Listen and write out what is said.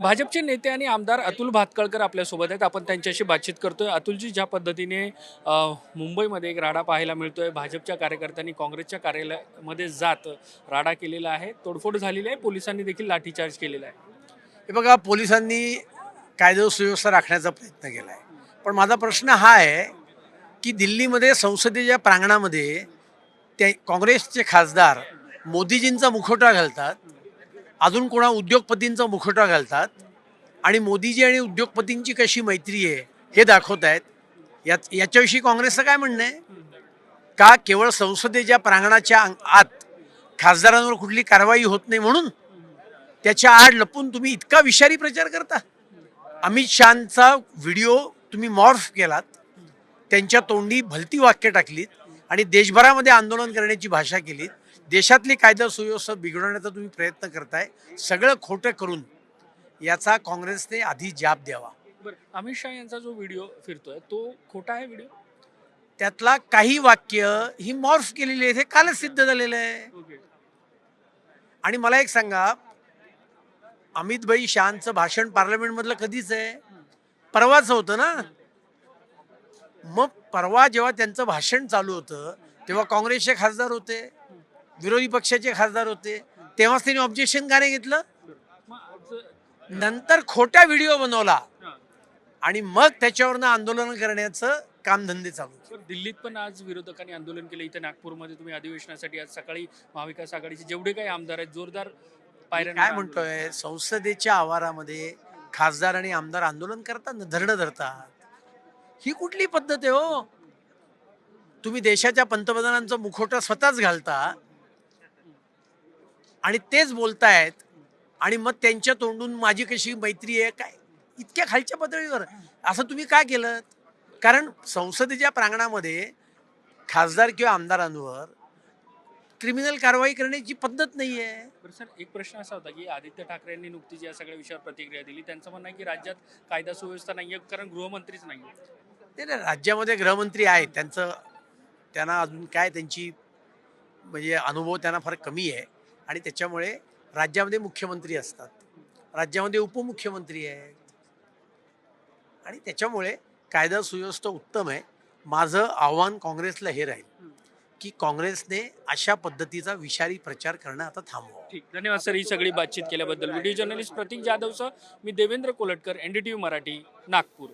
भाजपचे नेते आणि आमदार अतुल भातकळकर आपल्यासोबत आहेत. आपण त्यांच्याशी बातचीत करतोय. अतुलजी ज्या पद्धतीने मुंबईमध्ये एक राडा पाहायला मिळतोय भाजपच्या कार्यकर्त्यांनी काँग्रेसच्या कार्यालयामध्ये जात राडा केलेला आहे. तोडफोड झालेली आहे. पोलिसांनी देखील लाठीचार्ज केलेला आहे. हे बघा पोलिसांनी कायदा सुव्यवस्था राखण्याचा प्रयत्न केला आहे पण माझा प्रश्न हा आहे की दिल्लीमध्ये संसदेच्या प्रांगणामध्ये ते काँग्रेसचे खासदार मोदीजींचा मुखवटा घालतात. अजून कोणा उद्योगपतींचा मुखवटा घालतात? आणि मोदीजी आणि उद्योगपतींची कशी मैत्री आहे हे दाखवत आहेत. यात याच्याविषयी काँग्रेसचं काय म्हणणं आहे? का केवळ संसदेच्या प्रांगणाच्या अंग- आत खासदारांवर कुठली कारवाई होत नाही म्हणून? त्याच्या आड लपून तुम्ही इतका विषारी प्रचार करता. अमित शहाचा व्हिडिओ तुम्ही मॉर्फ केलात. त्यांच्या तोंडी भलती वाक्य टाकलीत. आणि देशभरामध्ये आंदोलन करण्याची भाषा केलीत देशातली कायदा सुव्यवस्था बिघडवण्याचा तुम्ही प्रयत्न करताय. सगळं खोटं करून याचा काँग्रेसने आधी जाब द्यावा. बरं अमित शहा यांचा जो व्हिडिओ फिरतोय तो खोटा आहे व्हिडिओ? त्यातला काही वाक्य ही मॉर्फ केलेली आहे हे कालच सिद्ध झालेलं आहे. आणि मला एक सांगा अमित भाई शहांचं भाषण पार्लमेंटमधलं कधीच आहे? परवाच होतं ना? मग परवा जेव्हा त्यांचं भाषण चालू होतं तेव्हा काँग्रेसचे खासदार होते विरोधी पक्षाचे खासदार होते तेव्हाच त्यांनी ऑब्जेक्शन का नाही घेतलं. नंतर खोटा व्हिडिओ बनवला. आणि मग त्याच्यावरनं आंदोलन करण्याचं कामधंदे चालू दिल्लीत पण आज विरोधकांनी आंदोलन केलं. इथे नागपूरमध्ये तुम्ही अधिवेशनासाठी आज सकाळी महाविकास आघाडीचे जेवढे काही आमदार आहेत जोरदार पायऱ्या काय म्हणतोय संसदेच्या आवारामध्ये खासदार आणि आमदार आंदोलन करतात ना धरणं धरतात. ही कुठली पद्धत आहे हो? तुम्ही देशाच्या पंतप्रधानांचा मुखवटा स्वतःच घालता आणि तेच बोलतायत आणि मग त्यांच्या तोंडून माझी कशी मैत्री आहे काय? इतक्या खालच्या पातळीवर. असं तुम्ही काय केलं? कारण संसदेच्या प्रांगणामध्ये खासदार किंवा आमदारांवर क्रिमिनल कारवाई करण्याची पद्धत नाही आहे सर एक प्रश्न असा होता की आदित्य ठाकरे यांनी नुकतीच या सगळ्या विषयावर प्रतिक्रिया दिली. त्यांचं म्हणणं आहे की राज्यात कायदा सुव्यवस्था नाहीये कारण गृहमंत्रीच नाही नाही नाही राज्यामध्ये गृहमंत्री आहेत त्यांचं त्यांना अजून काय त्यांची म्हणजे अनुभव त्यांना फार कमी आहे. आणि त्याच्यामुळे राज्यामध्ये मुख्यमंत्री असतात. राज्यामध्ये उपमुख्यमंत्री आहेत. आणि त्याच्यामुळे कायदा सुव्यवस्था उत्तम आहे. माझं आव्हान काँग्रेसला हे राहील की काँग्रेसने अशा पद्धतीचा विषारी प्रचार करणं आता थांबवा ठीक धन्यवाद सर ही सगळी बातचीत केल्याबद्दल. व्हिडिओ जर्नलिस्ट प्रतीक जाधवसह मी देवेंद्र कोलटकर एनडीटीव्ही मराठी नागपूर.